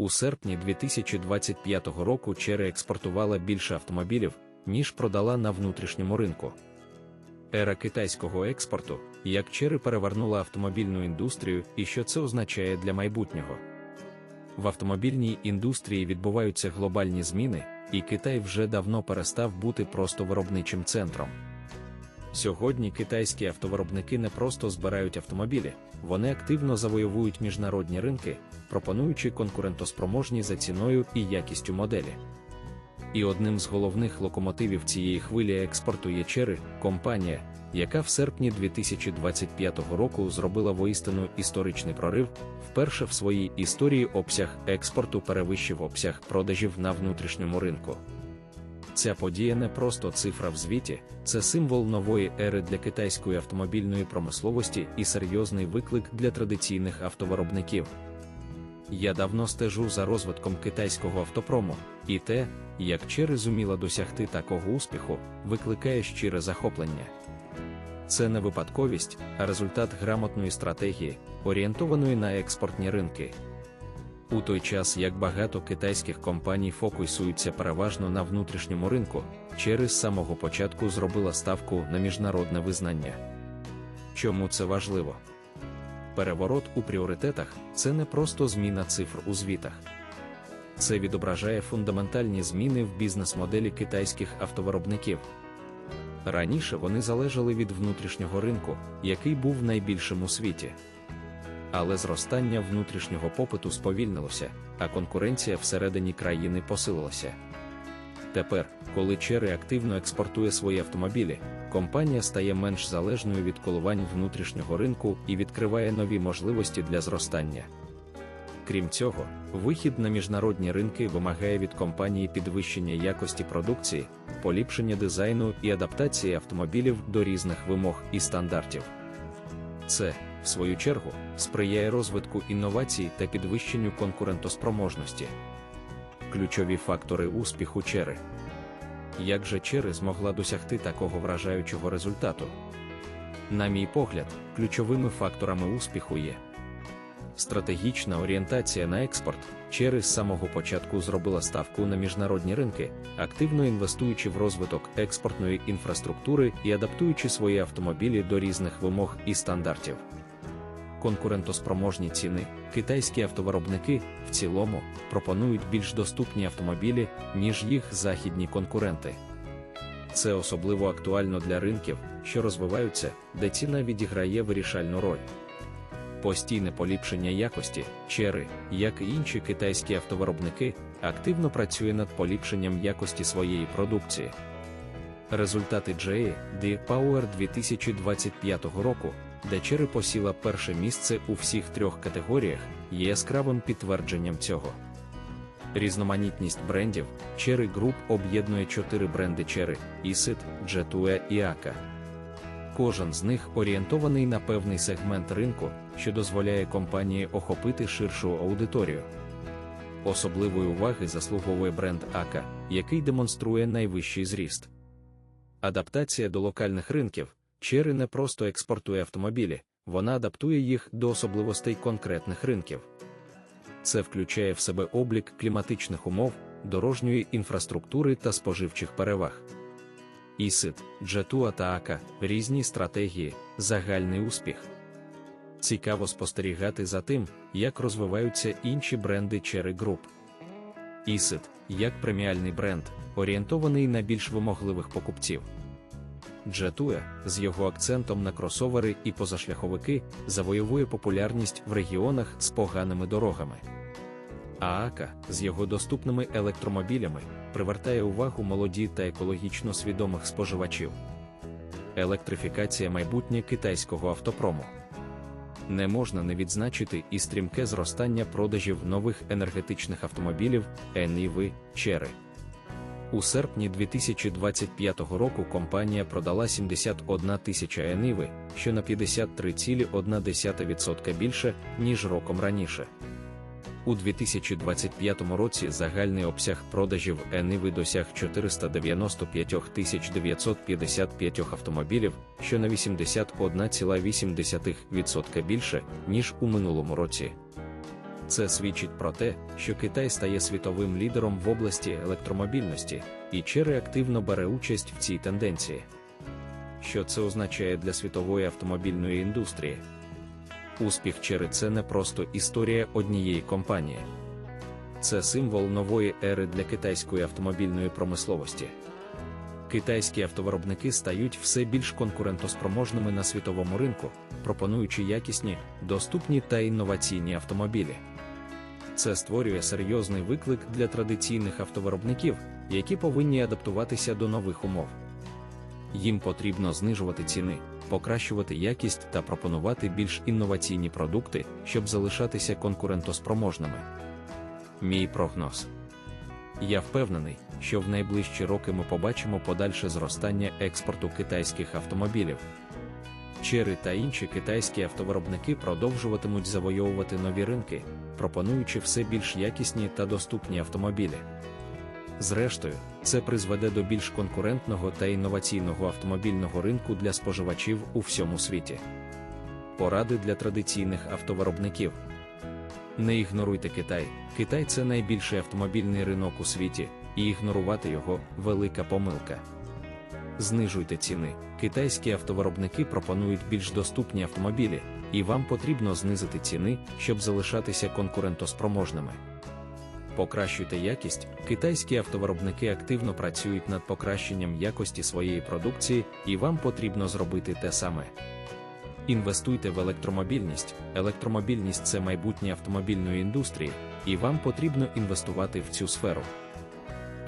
У серпні 2025 року Chery експортувала більше автомобілів, ніж продала на внутрішньому ринку. Ера китайського експорту, як Chery перевернула автомобільну індустрію і що це означає для майбутнього. В автомобільній індустрії відбуваються глобальні зміни, і Китай вже давно перестав бути просто виробничим центром. Сьогодні китайські автовиробники не просто збирають автомобілі, вони активно завойовують міжнародні ринки, пропонуючи конкурентоспроможні за ціною і якістю моделі. І одним з головних локомотивів цієї хвилі експорту є Chery, компанія, яка в серпні 2025 року зробила воістину історичний прорив, вперше в своїй історії обсяг експорту перевищив обсяг продажів на внутрішньому ринку. Ця подія не просто цифра в звіті, це символ нової ери для китайської автомобільної промисловості і серйозний виклик для традиційних автовиробників. Я давно стежу за розвитком китайського автопрому, і те, як Chery зуміла досягти такого успіху, викликає щире захоплення. Це не випадковість, а результат грамотної стратегії, орієнтованої на експортні ринки. У той час як багато китайських компаній фокусуються переважно на внутрішньому ринку, Chery з самого початку зробила ставку на міжнародне визнання. Чому це важливо? Переворот у пріоритетах це не просто зміна цифр у звітах. Це відображає фундаментальні зміни в бізнес-моделі китайських автовиробників. Раніше вони залежали від внутрішнього ринку, який був найбільшим у світі. Але зростання внутрішнього попиту сповільнилося, а конкуренція всередині країни посилилася. Тепер, коли Chery активно експортує свої автомобілі, компанія стає менш залежною від коливань внутрішнього ринку і відкриває нові можливості для зростання. Крім цього, вихід на міжнародні ринки вимагає від компанії підвищення якості продукції, поліпшення дизайну і адаптації автомобілів до різних вимог і стандартів. Це, в свою чергу, сприяє розвитку інновацій та підвищенню конкурентоспроможності. Ключові фактори успіху Chery. Як же Chery змогла досягти такого вражаючого результату? На мій погляд, ключовими факторами успіху є стратегічна орієнтація на експорт. Chery з самого початку зробила ставку на міжнародні ринки, активно інвестуючи в розвиток експортної інфраструктури і адаптуючи свої автомобілі до різних вимог і стандартів. Конкурентоспроможні ціни, китайські автовиробники в цілому пропонують більш доступні автомобілі, ніж їх західні конкуренти. Це особливо актуально для ринків, що розвиваються, де ціна відіграє вирішальну роль. Постійне поліпшення якості, Chery, як і інші китайські автовиробники, активно працює над поліпшенням якості своєї продукції. Результати GE Power 2025 року, де Chery посіла перше місце у всіх трьох категоріях, є яскравим підтвердженням цього. Різноманітність брендів Chery Group об'єднує чотири бренди Chery, Isit, Jetue і Aka. Кожен з них орієнтований на певний сегмент ринку, що дозволяє компанії охопити ширшу аудиторію. Особливої уваги заслуговує бренд АКА, який демонструє найвищий зріст. Адаптація до локальних ринків Chery не просто експортує автомобілі, вона адаптує їх до особливостей конкретних ринків. Це включає в себе облік кліматичних умов, дорожньої інфраструктури та споживчих переваг. Ісид, Джетуа та Ака різні стратегії, загальний успіх. Цікаво спостерігати за тим, як розвиваються інші бренди Cherry Group. Ісид, як преміальний бренд, орієнтований на більш вимогливих покупців. Джетуя з його акцентом на кросовери і позашляховики завоює популярність в регіонах з поганими дорогами. ААКа з його доступними електромобілями привертає увагу молоді та екологічно свідомих споживачів. Електрифікація майбутнє китайського автопрому. Не можна не відзначити і стрімке зростання продажів нових енергетичних автомобілів NIV Chery. У серпні 2025 року компанія продала 71 тисяча Ениви, що на 53,1% більше, ніж роком раніше. У 2025 році загальний обсяг продажів Ениви досяг 495 955 автомобілів, що на 81,8% більше, ніж у минулому році. Це свідчить про те, що Китай стає світовим лідером в області електромобільності, і Черри активно бере участь в цій тенденції. Що це означає для світової автомобільної індустрії? Успіх Черри це не просто історія однієї компанії. Це символ нової ери для китайської автомобільної промисловості. Китайські автовиробники стають все більш конкурентоспроможними на світовому ринку, пропонуючи якісні, доступні та інноваційні автомобілі. Це створює серйозний виклик для традиційних автовиробників, які повинні адаптуватися до нових умов. Їм потрібно знижувати ціни, покращувати якість та пропонувати більш інноваційні продукти, щоб залишатися конкурентоспроможними. Мій прогноз. Я впевнений, що в найближчі роки ми побачимо подальше зростання експорту китайських автомобілів. Чери та інші китайські автовиробники продовжуватимуть завойовувати нові ринки, пропонуючи все більш якісні та доступні автомобілі. Зрештою, це призведе до більш конкурентного та інноваційного автомобільного ринку для споживачів у всьому світі. Поради для традиційних автовиробників. Не ігноруйте Китай. Китай це найбільший автомобільний ринок у світі, і ігнорувати його велика помилка. Знижуйте ціни. Китайські автовиробники пропонують більш доступні автомобілі, і вам потрібно знизити ціни, щоб залишатися конкурентоспроможними. Покращуйте якість. Китайські автовиробники активно працюють над покращенням якості своєї продукції, і вам потрібно зробити те саме. Інвестуйте в електромобільність. Електромобільність це майбутнє автомобільної індустрії, і вам потрібно інвестувати в цю сферу.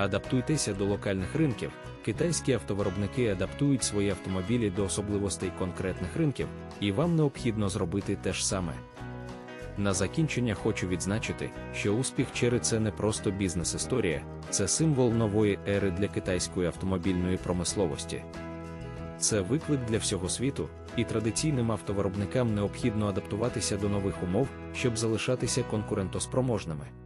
Адаптуйтеся до локальних ринків. Китайські автовиробники адаптують свої автомобілі до особливостей конкретних ринків, і вам необхідно зробити те ж саме. На закінчення хочу відзначити, що успіх Черри це не просто бізнес-історія, це символ нової ери для китайської автомобільної промисловості. Це виклик для всього світу, і традиційним автовиробникам необхідно адаптуватися до нових умов, щоб залишатися конкурентоспроможними.